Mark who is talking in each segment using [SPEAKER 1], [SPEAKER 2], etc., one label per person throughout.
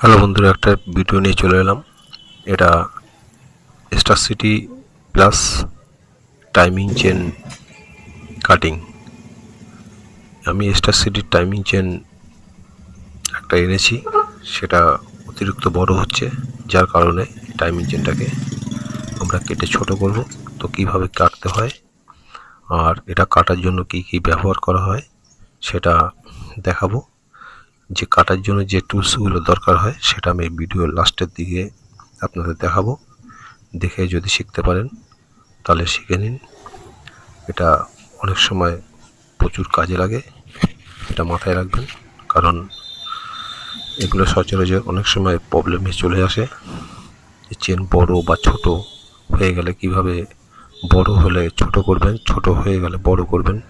[SPEAKER 1] Hello বন্ধুরা, একটা video নিয়ে চলে এলাম। এটা Star City plus timing chain cutting আমি স্টার সিটির টাইমিং চেন একটা এনেছি, সেটা অতিরিক্ত বড় হচ্ছে, যার কারণে টাইমিং চেনটাকে আমরা কেটে ছোট করব। তো কীভাবে কাটতে হয়, আর এটা কাটার জন্য কি কি ব্যবহার করা হয়, সেটা দেখাবো। যে কাটার জন্য যে টুলসগুলো দরকার হয়, সেটা আমি ভিডিওর লাস্টের দিকে আপনাদের দেখাবো। দেখে যদি শিখতে পারেন, তাহলে শিখে নিন। এটা অনেক সময় প্রচুর কাজে লাগে, এটা মাথায় রাখবেন। কারণ এগুলো সচরাচর অনেক সময় প্রবলেমে চলে আসে। চেন বড় বা ছোট হয়ে গেলে কীভাবে বড় হলে ছোট করবেন, ছোট হয়ে গেলে বড় করবেন,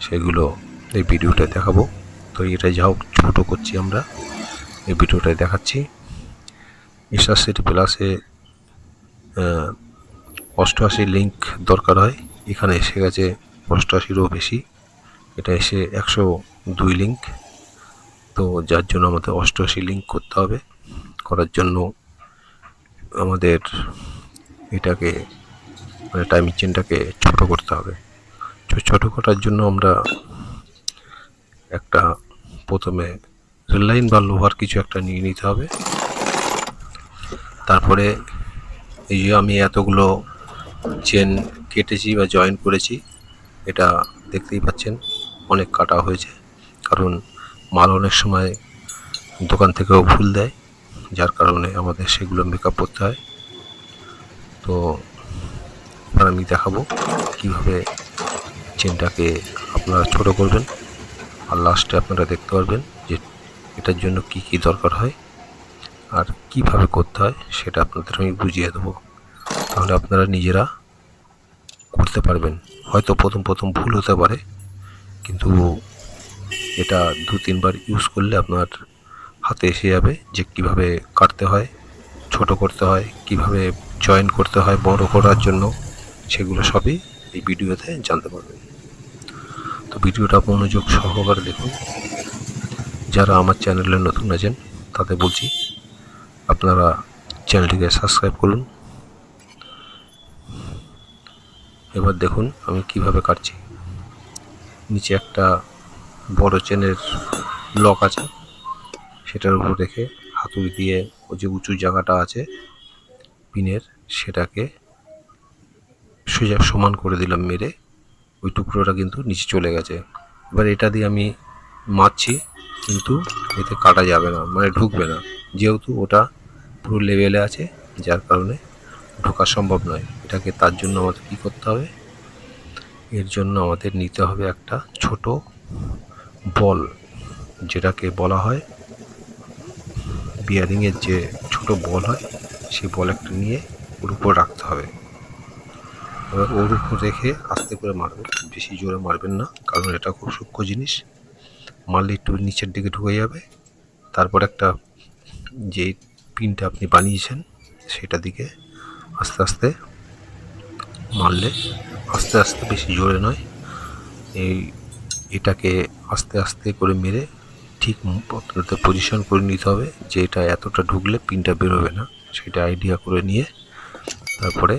[SPEAKER 1] সেগুলো এই ভিডিওটা দেখাবো। তো এটা যা হোক, ছোটো করছি আমরা। এই ভিডিওটায় দেখাচ্ছি। এসআর সিটি প্লাসে অষ্টআশি লিঙ্ক দরকার হয়। এখানে এসে গেছে অষ্টআশিরও বেশি। এটা এসে একশো দুই লিঙ্ক তো যার জন্য আমাদের অষ্টআশি লিঙ্ক করতে হবে। করার জন্য আমাদের এটাকে মানে টাইমিং চেনটাকে ছোট করতে হবে। ছোটো করার জন্য আমরা একটা প্রথমে রেল লাইন বা লোহার কিছু একটা নিয়ে নিতে হবে। তারপরে এই যে আমি এতগুলো চেন কেটেছি বা জয়েন করেছি, এটা দেখতেই পাচ্ছেন অনেক কাটা হয়েছে। কারণ মাল অনেক সময় দোকান থেকেও ভুল দেয়, যার কারণে আমাদের সেগুলো মেকআপ করতে হয়। তো এবার আমি দেখাবো কীভাবে চেনটাকে আপনারা ছোট করবেন। আর লাস্টে আপনারা দেখতে পারবেন যে এটার জন্য কি কি দরকার হয় আর কীভাবে করতে হয়, সেটা আপনাদের আমি বুঝিয়ে দেবো। তাহলে আপনারা নিজেরা করতে পারবেন। হয়তো প্রথম প্রথম ভুল হতে পারে, কিন্তু এটা দু তিনবার ইউজ করলে আপনার হাতে এসে যাবে যে কীভাবে কাটতে হয়, ছোট করতে হয়, কীভাবে জয়েন করতে হয় বড় করার জন্য, সেগুলো সবই এই ভিডিওতে জানতে পারবেন। তো ভিডিওটা মনোযোগ সহকারে দেখুন। যারা আমার চ্যানেলে নতুন আছেন, তাদের বলছি, আপনারা চ্যানেলটিকে সাবস্ক্রাইব করুন। এবার দেখুন আমি কীভাবে কাটছি। নিচে একটা বড় চেনের লক আছে, সেটার উপর রেখে হাতুড়ি দিয়ে ওই যে উঁচু জায়গাটা আছে, পিনের, সেটাকে সোজা সমান করে দিলাম মেরে। ওই টুকরোটা কিন্তু নিচে চলে গেছে। এবার এটা দিয়ে আমি মারছি, কিন্তু এতে কাটা যাবে না মানে ঢুকবে না। যেহেতু ওটা পুরো লেভেলে আছে, যার কারণে ঢোকা সম্ভব নয়। এটাকে তার জন্য আমাদের কী করতে হবে? এর জন্য আমাদের নিতে হবে একটা ছোট বল, যেটাকে বলা হয় বিয়ারিংয়ের যে ছোট বল হয়, সেই বল একটা নিয়ে ওর উপর রাখতে হবে। এবার ওর উপর রেখে আস্তে করে মারবেন বেশি জোরে মারবেন না, কারণ এটা খুব সূক্ষ্ম জিনিস। মারলে একটু নিচের দিকে ঢুকে যাবে। তারপর একটা যে পিনটা আপনি বানিয়েছেন, সেটা দিকে আস্তে আস্তে মারলে আস্তে আস্তে বেশি জোরে নয়। এই এটাকে আস্তে আস্তে করে মেরে ঠিক পজিশন করে নিতে হবে যে এটা এতটা ঢুকলে পিনটা বেরোবে না। সেটা আইডিয়া করে নিয়ে তারপরে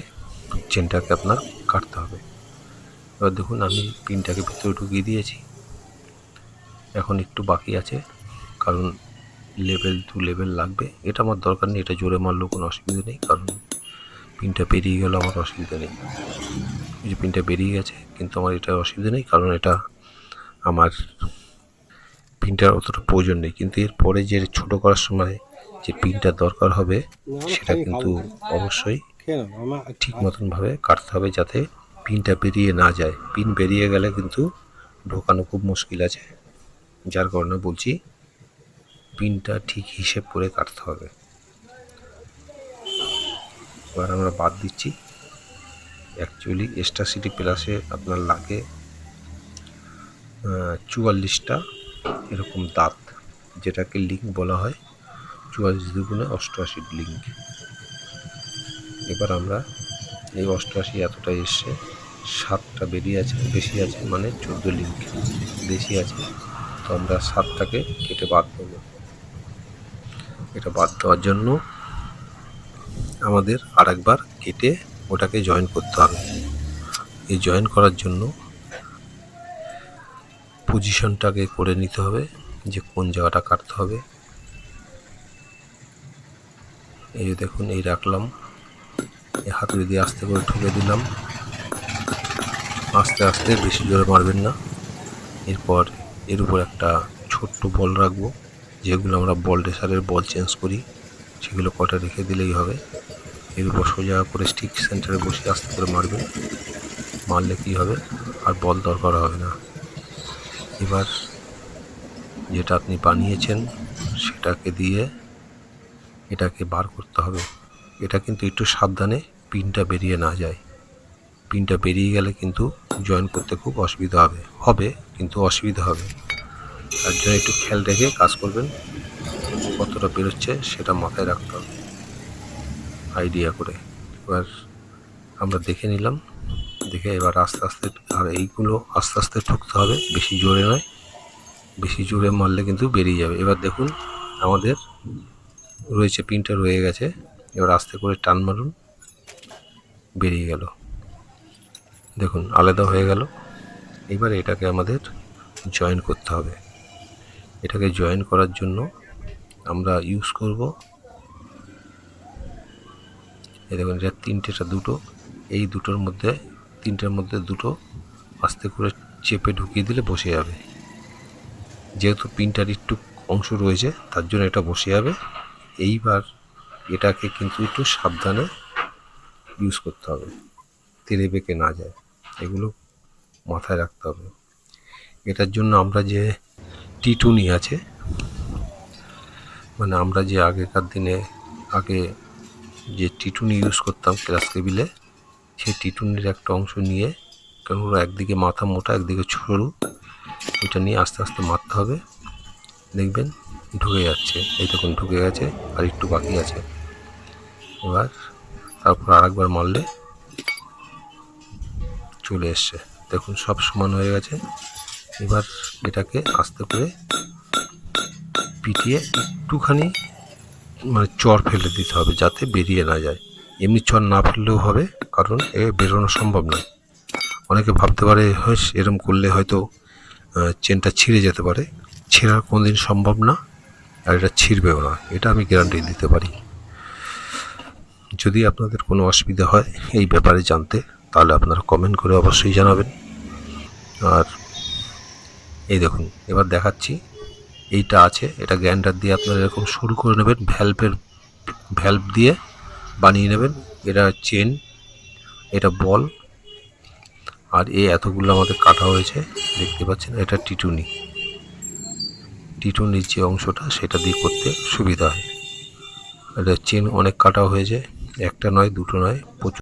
[SPEAKER 1] চেনটাকে আপনার কাটতে হবে। এবার দেখুন আমি পিনটাকে ভিতরে ঢুকিয়ে দিয়েছি। এখন একটু বাকি আছে কারণ লেভেল টু লেভেল লাগবে। এটা আমার দরকার নেই এটা জোরে মারলেও কোনো অসুবিধা নেই কারণ পিনটা বেরিয়ে গেলে আমার অসুবিধা নেই। এই যে পিনটা বেরিয়ে গেছে কিন্তু আমার এটা অসুবিধা নেই কারণ এটা আমার পিনটার অতটা প্রয়োজন নেই। কিন্তু এরপরে যে ছোটো করার সময় যে পিনটা দরকার হবে সেটা কিন্তু অবশ্যই ঠিক মতনভাবে কাটতে হবে যাতে পিনটা বেরিয়ে না যায়। পিন বেরিয়ে গেলে কিন্তু ঢোকানো খুব মুশকিল আছে। যার কারণে বলছি, পিনটা ঠিক হিসেব করে কাটতে হবে। এবার আমরা বাদ দিচ্ছি। অ্যাকচুয়ালি এক্সট্রা সিটি প্লাসে আপনার লাগে চুয়াল্লিশটা এরকম দাঁত, যেটাকে লিঙ্ক বলা হয়। চুয়াল্লিশ দুগুণে অষ্টআশি লিঙ্ক এবার আমরা এই অষ্টআশি এতটা এসছে। সাতটা বেরিয়ে আছে, বেশি আছে মানে চোদ্দ লিঙ্ক বেশি আছে। তো আমরা সাতটাকে কেটে বাদ দেবো। এটা বাদ দেওয়ার জন্য আমাদের আরেকবার কেটে ওটাকে জয়েন করতে হবে। এই জয়েন করার জন্য পজিশনটাকে করে নিতে হবে যে কোন জায়গাটা কাটতে হবে। এই যে দেখুন, এই রাখলাম। হাতুড়ি দিয়ে আস্তে করে ঠুকে দিলাম। আস্তে আস্তে বেশি জোরে মারবেন না। এরপর এর উপর একটা ছোট্ট বল রাখব, যেগুলো আমরা বল রেসারের বল চেঞ্জ করি, সেগুলো কটা রেখে দিলেই হবে। এর উপর সোজা করে স্টিক সেন্টারে বসে আস্তে করে মারবেন। মারলে কী হবে? আর বল দরকার হবে না। এবার যেটা আপনি বানিয়েছেন, সেটাকে দিয়ে এটাকে বার করতে হবে। এটা কিন্তু একটু সাবধানে পিনটা বেরিয়ে না যায়। পিনটা বেরিয়ে গেলে কিন্তু জয়েন করতে খুব অসুবিধা হবে। হবে, কিন্তু অসুবিধা হবে। তার জন্য একটু খেয়াল রেখে কাজ করবেন। কতটা বেরোচ্ছে সেটা মাথায় রাখতে হবে। আইডিয়া করে। এবার আমরা দেখে নিলাম। দেখে এবার আস্তে আস্তে আর এইগুলো আস্তে আস্তে ঠুকতে হবে। বেশি জোরে নয়। বেশি জোরে মারলে কিন্তু বেরিয়ে যাবে। এবার দেখুন, আমাদের রয়েছে, পিনটা রয়ে গেছে। এবার আস্তে করে টান মারুন। বেরিয়ে গেল। দেখুন, আলাদা হয়ে গেল। এবার এটাকে আমাদের জয়েন করতে হবে। এটাকে জয়েন করার জন্য আমরা ইউজ করব। এই দেখুন, এটা তিনটেটা দুটো। এই দুটোর মধ্যে, তিনটের মধ্যে দুটো আস্তে করে চেপে ঢুকিয়ে দিলে বসে যাবে। যেহেতু পিনটার একটু অংশ রয়েছে, তার জন্য এটা বসে যাবে। এইবার এটাকে কিন্তু একটু সাবধানে ইউজ করতে হবে। তেলে বেঁকে না যায়। এগুলো মাথায় রাখতে হবে। এটার জন্য আমরা যে টিটুনি আছে মানে আমরা যে আগেকার দিনে, আগে যে টিটুনি ইউজ করতাম ক্লাস টেবিলে সেই টিটুনির একটা অংশ নিয়ে ওরা একদিকে মাথা মোটা, একদিকে সরু, ওইটা নিয়ে আস্তে আস্তে মারতে হবে। দেখবেন ঢুকে যাচ্ছে। এই তখন ঢুকে গেছে আর একটু বাকি আছে। এবার তারপর আরেকবার মারলে চলে এসছে। দেখুন, সব সমান হয়ে গেছে। এবার এটাকে আস্তে করে পিটিয়ে একটুখানি মানে চর ফেলে দিতে হবে যাতে বেরিয়ে না যায়। এমনি চর না ফেললেও হবে, কারণ এ বেরোনো সম্ভব নয়। অনেকে ভাবতে পারে হ্যাঁ এরম করলে হয়তো চেনটা ছিঁড়ে যেতে পারে। ছেঁড়া কোনোদিন সম্ভব না, আর এটা ছিঁড়বেও না। এটা আমি গ্যারান্টি দিতে পারি। যদি আপনাদের কোনো অসুবিধা হয় এই ব্যাপারে জানতে, তাহলে আপনারা কমেন্ট করে অবশ্যই জানাবেন। আর এই দেখুন, এবার দেখাচ্ছি। এইটা আছে, এটা গ্যান্ডার দিয়ে আপনারা এরকম শুরু করে নেবেন ভ্যালভের ভ্যালভ দিয়ে বানিয়ে নেবেন। এটা চেন, এটা বল, আর এই এতগুলো আমাদের কাটা হয়েছে, দেখতে পাচ্ছেন, এটা টিটুনি। টিটুনির যে অংশটা, সেটা দিয়ে করতে সুবিধা হয়। এটা চেন অনেক কাটা হয়েছে। একটা নয় দুটো নয় প্রচুর